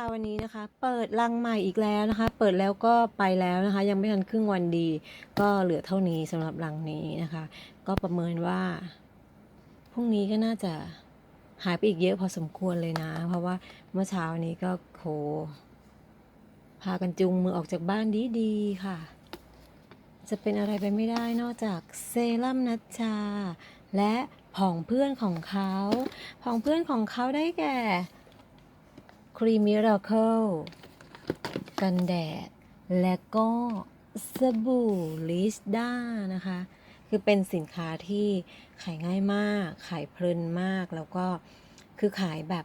ค่ะวันนี้นะคะเปิดรังใหม่อีกแล้วนะคะ เปิดแล้วก็ไปแล้วนะคะ ยังไม่ทันครึ่งวันดี ก็เหลือเท่านี้สำหรับรังนี้นะคะ ก็ประเมินว่าพรุ่งนี้ก็น่าจะหายไปอีกเยอะพอสมควรเลยนะ เพราะว่าเมื่อเช้านี้ก็โหพากันจุงมือออกจากบ้านดีๆค่ะ จะเป็นอะไรไปไม่ได้นอกจากเซรั่มนัชชา และผองเพื่อนของเขาผองเพื่อนของเขาได้แก่ ครีมมิราเคิลกันแดด และก็สบู่ลิสด้านะคะ คือเป็นสินค้าที่ขายง่ายมาก ขายเพลินมาก แล้วก็คือขายแบบ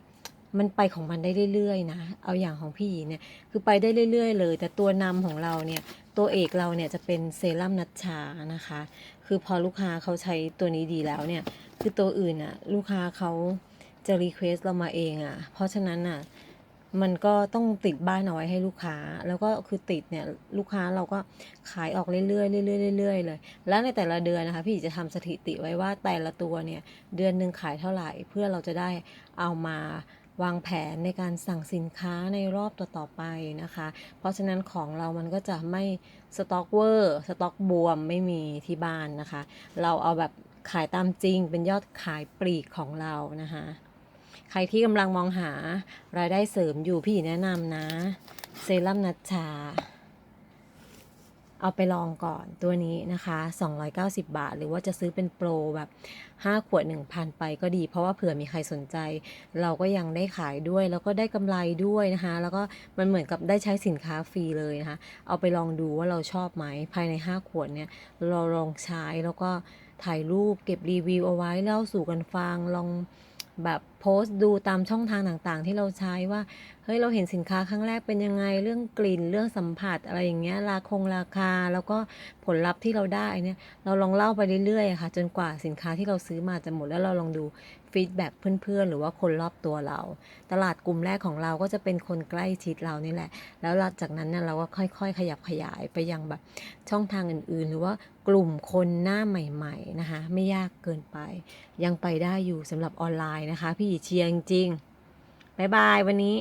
มันไปของมันได้เรื่อยๆนะ เอาอย่างของพี่เนี่ย คือไปได้เรื่อย ๆ เลย แต่ตัวนำของเราเนี่ย ตัวเอกเราเนี่ยจะเป็นเซรั่มนัชชานะคะ คือพอลูกค้าเขาใช้ตัวนี้ดีแล้วเนี่ย คือตัวอื่นอะลูกค้าเขาจะรีเควสเรามาเองอะเพราะฉะนั้นอะ มันก็ต้องติดบ้านเอาไว้ให้ลูกค้า แล้วก็คือติดเนี่ยลูกค้าเราก็ขายออกเรื่อยๆเรื่อยๆเรื่อยๆเลย แล้วในแต่ละเดือนนะคะพี่จะทำสถิติไว้ว่าแต่ละตัวเนี่ยเดือนหนึ่งขายเท่าไหร่ เพื่อเราจะได้เอามาวางแผนในการสั่งสินค้าในรอบต่อๆไปนะคะ เพราะฉะนั้นของเรามันก็จะไม่สต็อกเวอร์สต็อกบวมไม่มีที่บ้านนะคะ เราเอาแบบขายตามจริงเป็นยอดขายปลีกของเรานะคะ ใครที่กำลังมองหารายได้เสริมอยู่พี่แนะนำนะ เซรั่มนัชชา เอาไปลองก่อนตัวนี้นะคะ 290 บาท หรือว่าจะซื้อเป็นโปรแบบ 5 ขวด 1,000 ไปก็ดี เพราะว่าเผื่อมีใครสนใจ เราก็ยังได้ขายด้วย แล้วก็ได้กำไรด้วยนะคะ แล้วก็มันเหมือนกับได้ใช้สินค้าฟรีเลยนะคะ เอาไปลองดูว่าเราชอบไหมภายใน 5 ขวดเนี่ยเราลองใช้แล้วก็ถ่ายรูปเก็บรีวิวเอาไว้เล่าสู่กันฟังลองแบบ โพสต์ดูตามช่องทางต่างๆ ที่เราใช้ว่าเฮ้ยเราเห็นสินค้าครั้งแรกเป็นยังไงเรื่องกลิ่นเรื่องสัมผัสอะไรอย่างเงี้ยราคงราคาแล้วก็ผลลัพธ์ที่เราได้เนี่ยเราลองเล่าไปเรื่อยๆค่ะ จนกว่าสินค้าที่เราซื้อมาจะหมดแล้วเราลองดูฟีดแบ็กเพื่อนๆ หรือว่าคนรอบตัวเรา ตลาดกลุ่มแรกของเราก็จะเป็นคนใกล้ชิดเรานี่แหละ แล้วหลังจากนั้นเนี่ยเราก็ค่อยๆ ขยับขยายไปยังแบบช่องทางอื่นๆ หรือว่ากลุ่มคนหน้าใหม่ ๆนะคะ ไม่ยากเกินไป ยังไปได้อยู่สำหรับออนไลน์นะคะพี่เชียร์จริงๆบ๊ายบายวันนี้